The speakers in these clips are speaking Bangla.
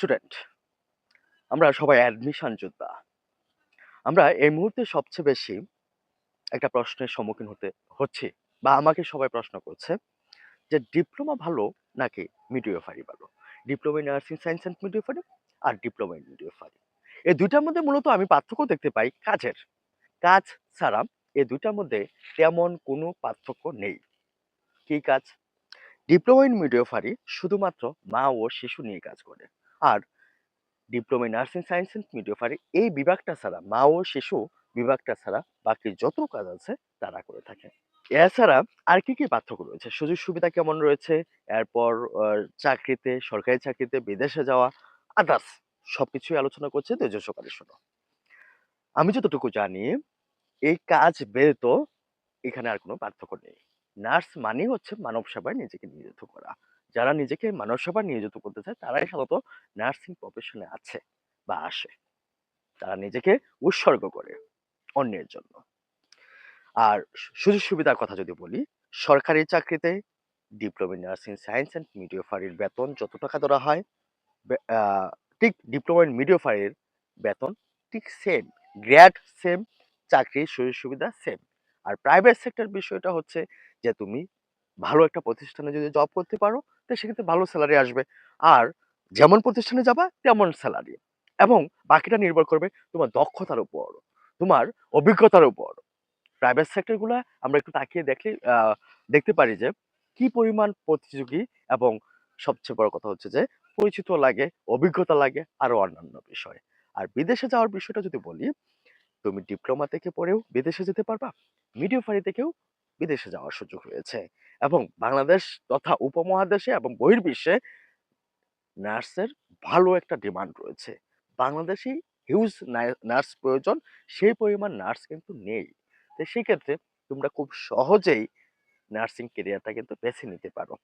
স্টুডেন্ট আমরা সবাই অ্যাডমিশন যোদ্ধা। আমরা এই মুহূর্তে সবচেয়ে বেশি একটা প্রশ্নের সম্মুখীন হতে, হচ্ছে বা আমাকে সবাই প্রশ্ন করছে যে ডিপ্লোমা ভালো নাকি মিডিওফারি ভালো? Diploma in nursing science and midwifery R diploma in midwifery এই দুইটার মধ্যে মূলত আমি পার্থক্য দেখতে পাই কাজের। কাজ ছাড়া এই দুইটার মধ্যে তেমন কোনো পার্থক্য নেই। কি কাজ? ডিপ্লোমা ইন মিডিওফারি শুধুমাত্র মা ও শিশু নিয়ে কাজ করে। আর diploma nursing science and midwifery এই বিভাগটা ছাড়া, মা ও শিশু বিভাগটা ছাড়া বাকি যত কাজ আছে তারা করে থাকে। এছাড়া আর কি কি পার্থক্য রয়েছে? সুযোগ সুবিধা কেমন রয়েছে? এরপর চাকরিতে, সরকারি চাকরিতে, বিদেশে যাওয়া আদার্স সবকিছুই আলোচনা করছে সকালে শোনো আমি যতটুকু জানি, এই কাজ ব্যতীত এখানে আর কোনো পার্থক্য নেই। নার্স মানে হচ্ছে মানব সেবায় নিজেকে নিয়োজিত করা। যারা নিজেকে মানব সেবায় নিয়োজিত করতে চায়, তারাই সাধারণত নার্সিং প্রফেশনে আছে বা আসে। তারা নিজেকে উৎসর্গ করে অন্যের জন্য। আর সুযোগ সুবিধার কথা যদি বলি, সরকারি চাকরিতে diploma in nursing science and মিডিওফারির বেতন যত টাকা ধরা হয় ঠিক ডিপ্লোমা ইন মিডিওফারির বেতন ঠিক সেম গ্র্যাড সেম চাকরির সুযোগ সুবিধা সেম আর প্রাইভেট সেক্টর বিষয়টা হচ্ছে যে তুমি ভালো একটা প্রতিষ্ঠানে যদি জব করতে পারো, তো সেক্ষেত্রে ভালো স্যালারি আসবে। আর যেমন প্রতিষ্ঠানে যাবা, তেমন স্যালারি এবং বাকিটা নির্ভর করবে তোমার দক্ষতার উপর তোমার অভিজ্ঞতার উপর প্রাইভেট সেক্টরগুলো আমরা একটু তাকিয়ে দেখলে দেখতে পারি যে, কি পরিমাণ প্রতিযোগী এবং সবচেয়ে বড় কথা হচ্ছে যে, পরিচিত লাগে, অভিজ্ঞতা লাগে, আরও অন্যান্য বিষয়। আর বিদেশে যাওয়ার বিষয়টা যদি বলি, তুমি ডিপ্লোমা থেকে পড়েও বিদেশে যেতে পারবা মিডিওফারি থেকেও বিদেশে যাওয়ার সুযোগ রয়েছে। এবং বাংলাদেশ তথা উপমহাদেশে এবং বহির্বিশ্বে নার্সের ভালো একটা ডিমান্ড রয়েছে। বাংলাদেশে হিউজ নার্স প্রয়োজন, সেই পরিমাণ নার্স কিন্তু নেই। তো সেক্ষেত্রে তোমরা খুব সহজেই নার্সিং কেরিয়ারটা কিন্তু বেছে নিতে পারো।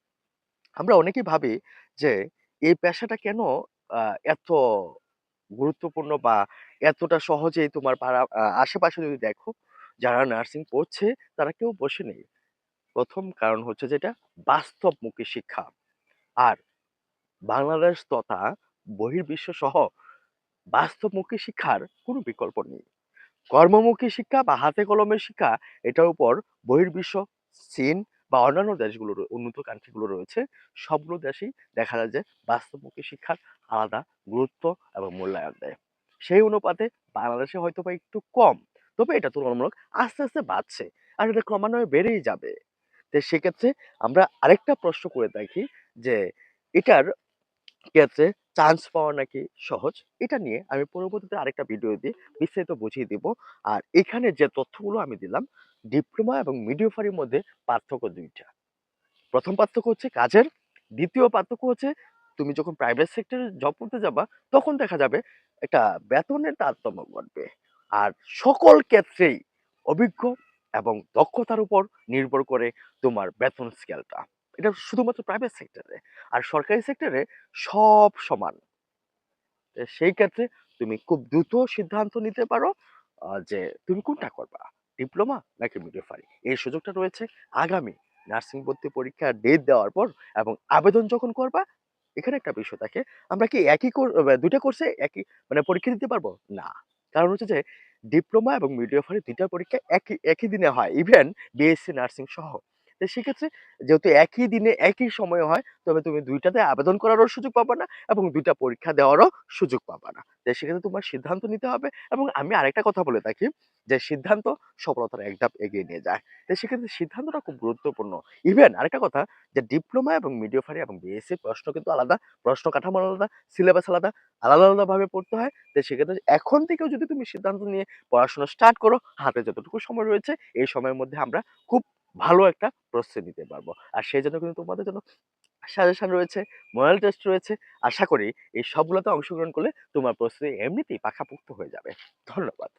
আমরা অনেকেই ভাবি যে এই পেশাটা কেন এত গুরুত্বপূর্ণ বা এতটা সহজেই তোমার পাড়া আশেপাশে যদি দেখো যারা নার্সিং পড়ছে তারা কেউ বসে নেই। প্রথম কারণ হচ্ছে যেটা, বাস্তবমুখী শিক্ষা। আর বাংলাদেশ তথা বহির্বিশ্ব সহ বাস্তবমুখী শিক্ষার কোনো বিকল্প নেই। কর্মমুখী শিক্ষা বা হাতে কলমের শিক্ষা, এটার উপর বহির্বিশ্ব, চীন বা অন্যান্য দেশগুলো উন্নত কান্ট্রিগুলো রয়েছে, সবগুলো দেশেই দেখা যায় যে বাস্তবমুখী শিক্ষার আলাদা গুরুত্ব এবং মূল্যায়ন দেয়। সেই অনুপাতে বাংলাদেশে হয়তো বা একটু কম, তবে এটা তুলনামূলক আস্তে আস্তে বাড়ছে, আর এটা ক্রমান্বয়ে বেড়েই যাবে। তো সেক্ষেত্রে আমরা আরেকটা প্রশ্ন করে থাকি যে, এটার ক্ষেত্রে চান্স পাওয়া নাকি সহজ? এটা নিয়ে আমি পরবর্তীতে আরেকটা ভিডিও দিয়ে বিস্তারিত বুঝিয়ে দিব। আর এখানে যে তথ্যগুলো আমি দিলাম ডিপ্লোমা এবং মিডিওফারির মধ্যে পার্থক্য দুইটা। প্রথম পার্থক্য হচ্ছে কাজের, দ্বিতীয় পার্থক্য হচ্ছে তুমি যখন প্রাইভেট সেক্টরে জব করতে যাবা, তখন দেখা যাবে একটা বেতনের তারতম্য ঘটবে। আর সকল ক্ষেত্রেই অভিজ্ঞ এবং দক্ষতার উপর নির্ভর করে তোমার বেতন স্কেলটা এটা শুধুমাত্র প্রাইভেট সেক্টরে আর সরকারি সেক্টরে সব সমান। সেই ক্ষেত্রে তুমি খুব দ্রুত সিদ্ধান্ত নিতে পারো যে তুমি কোনটা করবা? ডিপ্লোমা নাকি মিডিওফারি এই সুযোগটা রয়েছে আগামী নার্সিং ভর্তি পরীক্ষার ডেট দেওয়ার পর এবং আবেদন যখন করবা, এখানে একটা বিষয় থাকে, আমরা কি একই দুইটা কোর্সে একই মানে পরীক্ষা দিতে পারব? না। কারণ হচ্ছে যে ডিপ্লোমা এবং মিডিওফারি দুইটা পরীক্ষা একই একই দিনে হয়। ইভেন বিএসসি নার্সিং সহ। তো সেক্ষেত্রে যেহেতু একই দিনে একই সময় হয়, তবে তুমি দুইটাতে আবেদন করারও সুযোগ পাবা না এবং দুইটা পরীক্ষা দেওয়ারও সুযোগ পাবা না। তো সেক্ষেত্রে তোমার সিদ্ধান্ত নিতে হবে এবং আমি আরেকটা কথা বলে থাকি যে সিদ্ধান্ত সফলতার এক ধাপ এগিয়ে নিয়ে যায়। তো সেক্ষেত্রে সিদ্ধান্তটা খুব গুরুত্বপূর্ণ। ইভেন আরেকটা কথা যে ডিপ্লোমা এবং মিডিওফারি এবং বিএসসি প্রশ্ন কিন্তু আলাদা, প্রশ্ন কাঠামো আলাদা সিলেবাস আলাদা আলাদা আলাদা ভাবে পড়তে হয়। তো সেক্ষেত্রে এখন থেকেও যদি তুমি সিদ্ধান্ত নিয়ে পড়াশোনা স্টার্ট করো, হাতে যতটুকু সময় রয়েছে, এই সময়ের মধ্যে আমরা খুব ভালো একটা প্রস্তুতি নিতে পারব। আর সেই জন্য কিন্তু তোমাদের জন্য সাজেশন রয়েছে মরাল টেস্ট রয়েছে। আশা করি এই সবগুলোতে অংশগ্রহণ করলে তোমার প্রস্তুতি এমনিতেই পাকাপোক্ত হয়ে যাবে। ধন্যবাদ।